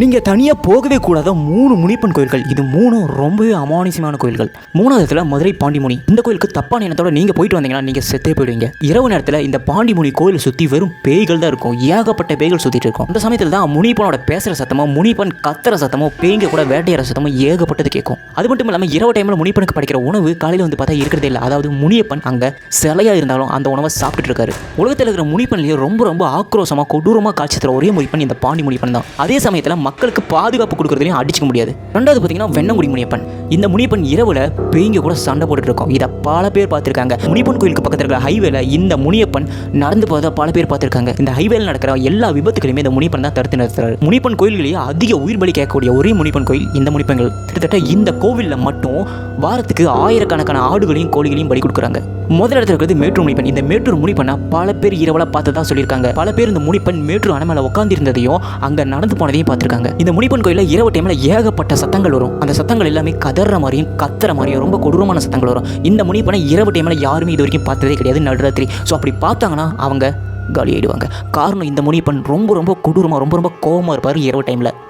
நீங்கள் தனியாக போகவே கூடாத மூணு முனிப்பன் கோயில்கள். இது மூணும் ரொம்பவே அமானுஷ்யமான கோயில்கள். மூணாவது இடத்துல மதுரை பாண்டிமுனி. இந்த கோயிலுக்கு தப்பான எண்ணத்தோட நீங்கள் போயிட்டு வந்தீங்கன்னா நீங்கள் செத்தே போயிடுவீங்க. இரவு நேரத்தில் இந்த பாண்டிமுனி கோயிலை சுற்றி வெறும் பேய்கள் தான் இருக்கும். ஏகப்பட்ட பேய்கள் சுற்றிட்டு இருக்கும். அந்த சமயத்தில் தான் முனிப்பனோட பேசுகிற சத்தமோ முனிப்பன் கத்துற சத்தமோ பேய்ங்க கூட வேட்டையாடுற சத்தமோ ஏகப்பட்டது கேட்கும். அது மட்டும் இல்லாமல் இரவு டைமில் முனிப்பனுக்கு படிக்கிற உணவு காலையில் வந்து பார்த்தா இருக்கிறதே இல்லை. அதாவது முனியப்பன் அங்கே சிலையாக இருந்தாலும் அந்த உணவை சாப்பிட்டுட்டு இருக்காரு. உலகத்தில் இருக்கிற முனிப்பன்லேயே ரொம்ப ரொம்ப ஆக்ரோஷமாக கொடூரமாக காட்சி தர ஒரே முனிப்பன் இந்த பாண்டி முனிப்பன் தான். அதே சமயத்தில் மக்களுக்கு பாதுகாப்பு கொடுக்குறதுலையும் அடிச்சுக்க முடியாது. ரெண்டாவது பார்த்தீங்கன்னா வெண்ணங்குடி முனியப்பன் இந்த முனியப்பன் இரவுல பேய்ங்க கூட சண்டை போட்டுட்டு இருக்கோம் இதை பல பேர் பார்த்துருக்காங்க. முனிப்பன் கோயிலுக்கு பக்கத்தில் இருக்கிற ஹைவேல இந்த முனியப்பன் நடந்து போகிறத பல பேர் பார்த்துருக்காங்க. இந்த ஹைவேல நடக்கிற எல்லா விபத்துகளையுமே இந்த முனிப்பன் தான் தடுத்து நிறுத்துறாரு. முனிப்பன் கோயில்களையே அதிக உயிர் பலி கேட்கக்கூடிய ஒரே முனிப்பன் கோயில் இந்த முனிப்பங்கள் கிட்டத்தட்ட இந்த கோவிலில் மட்டும் வாரத்துக்கு ஆயிரக்கணக்கான ஆடுகளையும் கோழிகளையும் பலி கொடுக்குறாங்க. முதல் இடத்துல இருக்கிறது மேட்டூர் முனிப்பன். இந்த மேட்டூர் முனிப்பனை பல பேர் இரவலாக பார்த்ததா சொல்லியிருக்காங்க. பல பேர் இந்த முனிப்பன் மேட்டூர் அணை மேலே உட்காந்துருந்ததையும் அங்கே நடந்து போனதையும் பார்த்துருக்காங்க. இந்த முனிப்பன் கோயிலில் இரவு டைமில் ஏகப்பட்ட சத்தங்கள் வரும். அந்த சத்தங்கள் எல்லாமே கதற மாதிரியும் கத்துற மாதிரியும் ரொம்ப கொடூரமான சத்தங்கள் வரும். இந்த முனிப்பனை இரவு டைமில் யாருமே இது வரைக்கும் பார்த்ததே கிடையாது நடுராத்திரி. ஸோ அப்படி பார்த்தாங்கன்னா அவங்க காலி ஆயிடுவாங்க காரணம் இந்த முனிப்பன் ரொம்ப ரொம்ப கொடூரமாக ரொம்ப ரொம்ப கோவமாக இருப்பார் இரவு டைமில்